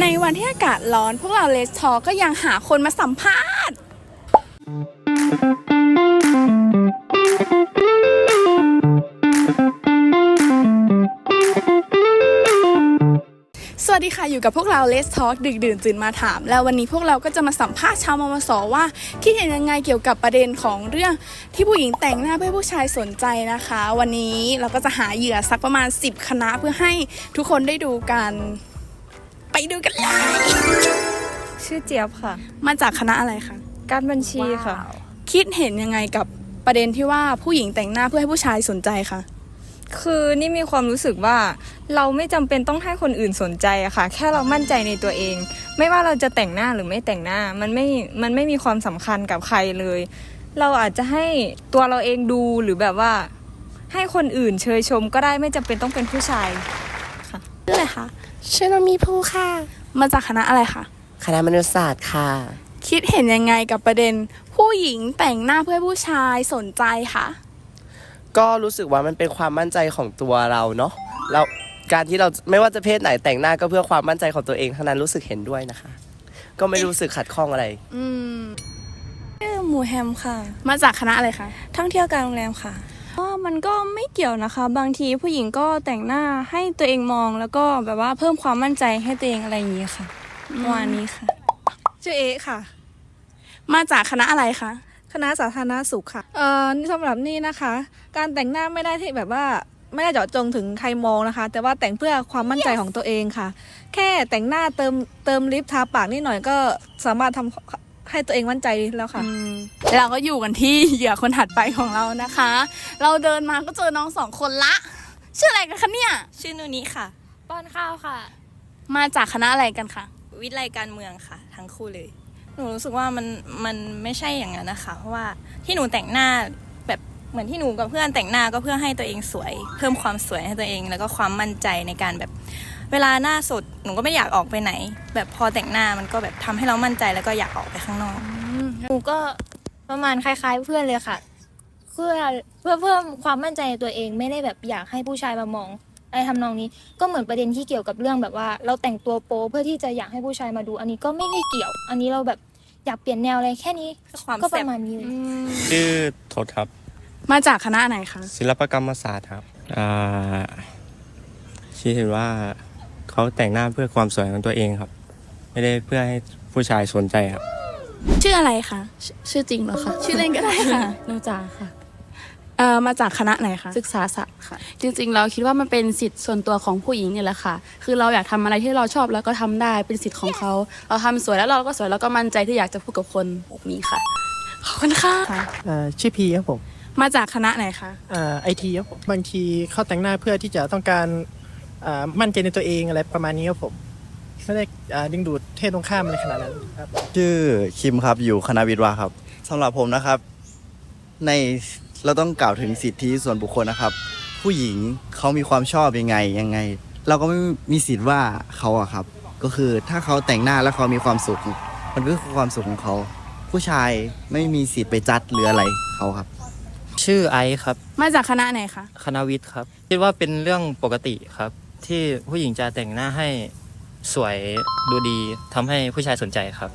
ในวันที่อากาศร้อนพวกเราเลสทอก็ยังหาคนมาสัมภาษณ์ สวัสดีค่ะ อยู่กับพวกเราเลสทอ k ดึกดื่นตื่นมาถาม แล้ววันนี้พวกเราก็จะมาสัมภาษณ์ชาวมมสว่า คิดเห็นยังไงเกี่ยวกับประเด็นของเรื่องที่ผู้หญิงแต่งหน้าเพื่อให้ผู้ชายสนใจนะคะ วันนี้เราก็จะหาเหยื่อสักประมาณ 10 คณะเพื่อให้ทุกคนได้ดูกัน ไปดูกันเลย ชื่อเจี๊ยบค่ะ มาจากคณะอะไรคะ การบัญชีค่ะ คิดเห็นยังไงกับประเด็นที่ว่าผู้หญิงแต่งหน้าเพื่อให้ผู้ชายสนใจคะคือนี่มีความรู้สึกว่าเราไม่จำเป็นต้องให้คนอื่นสนใจอะค่ะ แค่เรามั่นใจในตัวเอง ไม่ว่าเราจะแต่งหน้าหรือไม่แต่งหน้ามันไม่มันไม่มีความสำคัญกับใครเลย เราอาจจะให้ตัวเราเองดูหรือแบบว่า ให้คนอื่นเชยชมก็ได้ไม่จำเป็นต้องเป็นผู้ชาย ชื่ออะไรคะชื่อน้องมีภูค่ะ มาจากคณะอะไรคะ คณะมนุษยศาสตร์ค่ะ คิดเห็นยังไงกับประเด็น ผู้หญิงแต่งหน้าเพื่อให้ผู้ชายสนใจคะก็รู้สึกว่ามันเป็นความมั่นใจของตัวเราเนาะเราการที่เราไม่ว่าจะเพศไหนแต่งหน้าก็เพื่อความมั่นใจของตัวเองทั้งนั้นรู้สึกเห็นด้วยนะคะ ก็ไม่รู้สึกขัดข้องอะไร อืมชื่อหมูแฮมค่ะ มาจากคณะอะไรคะ ท่องเที่ยวการโรงแรมค่ะ ก็มันก็ไม่เกี่ยวนะคะ บางทีผู้หญิงก็แต่งหน้าให้ตัวเองมองแล้วก็แบบว่าเพิ่มความมั่นใจให้ตัวเองอะไรอย่างนี้ค่ะประมาณนี้ค่ะ ชื่อเอะค่ะ มาจากคณะอะไรคะ คณะสาธารณสุขค่ะ เอ่อสำหรับนี่นะคะ การแต่งหน้าไม่ได้ที่แบบว่าไม่ได้เจาะจงถึงใครมองนะคะ แต่ว่าแต่งเพื่อความมั่นใจของตัวเองค่ะ แค่แต่งหน้าเติมเติมลิปทาปากนิดหน่อยก็สามารถทำ ให้ตัวเองมั่นใจแล้วค่ะอืมเราก็อยู่กันที่เหยื่อคนถัดไปของเรานะคะ เราเดินมาก็เจอน้องสองคนละ ชื่ออะไรกันคะเนี่ย ชื่อนูนี้ค่ะ ป้อนข้าวค่ะ มาจากคณะอะไรกันคะ วิทยาลัยการเมืองค่ะ ทั้งคู่เลย หนูรู้สึกว่ามันมันไม่ใช่อย่างนั้นนะคะ เพราะว่าที่หนูแต่งหน้าแบบ เหมือนที่หนูกับเพื่อนแต่งหน้าก็เพื่อให้ตัวเองสวย เพิ่มความสวยให้ตัวเอง แล้วก็ความมั่นใจในการแบบเวลาหน้าสดหนูก็ไม่อยากออกไปไหน แบบพอแต่งหน้ามันก็แบบทำให้เรามั่นใจแล้วก็อยากออกไปข้างนอกหนูก็ประมาณคล้าย ๆ เพื่อนเลยค่ะ เพื่อเพื่อเพิ่มความมั่นใจในตัวเองไม่ได้แบบอยากให้ผู้ชายมามองอะไรทำนองนี้ก็เหมือนประเด็นที่เกี่ยวกับเรื่องแบบว่า เราแต่งตัวโป๊เพื่อที่จะอยากให้ผู้ชายมาดู อันนี้ก็ไม่ได้เกี่ยว อันนี้เราแบบอยากเปลี่ยนแนวอะไรแค่นี้ความก็ปแซ่บระมาณนี้เลยชื่อโทษครับ มาจากคณะไหนคะ ศิลปกรรมศาสตร์ครับอ่าคิดเห็นว่าเขาแต่งหน้าเพื่อความสวยของตัวเองครับ ไม่ได้เพื่อให้ผู้ชายสนใจครับ ชื่ออะไรคะชื่อจริงเหรอคะ ชื่อเล่นก็ได้ค่ะ โนจาค่ะ เอ่อ มาจากคณะไหนคะ ศึกษาศาสตร์ค่ะ จริงๆ เราคิดว่ามันเป็นสิทธิ์ส่วนตัวของผู้หญิงเนี่ยแหละค่ะ คือเราอยากทำอะไรที่เราชอบแล้วก็ทำได้ เป็นสิทธิ์ของเขา เราทำสวยแล้วเราก็สวยแล้วก็มั่นใจที่อยากจะพูดกับคนแบบนี้ค่ะ ขอบคุณค่ะ เอ่อชื่อพีครับผม มาจากคณะไหนคะไอทีครับผมบางทีเข้าแต่งหน้าเพื่อที่จะต้องการอ่ามั่นใจในตัวเองอะไรประมาณนี้ครับผมไม่ได้อ่าดึงดูดเพศตรงข้ามอะไรขนาดนั้นครับชื่อคิมครับอยู่คณะวิทย์วาครับสำหรับผมนะครับ ในเราต้องกล่าวถึงสิทธิส่วนบุคคลนะครับ ผู้หญิงเขามีความชอบยังไงยังไง เราก็ไม่มีสิทธิ์ว่าเขาอะครับ ก็คือถ้าเขาแต่งหน้าแล้วเขามีความสุข มันก็คือความสุขของเขา ผู้ชายไม่มีสิทธิ์ไปจัดหรืออะไรเขาครับ ชื่อไอซ์ครับ มาจากคณะไหนคะ คณะวิทย์ครับ คิดว่าเป็นเรื่องปกติครับ ที่ผู้หญิงจะแต่งหน้าให้สวยดูดีทำให้ผู้ชายสนใจครับ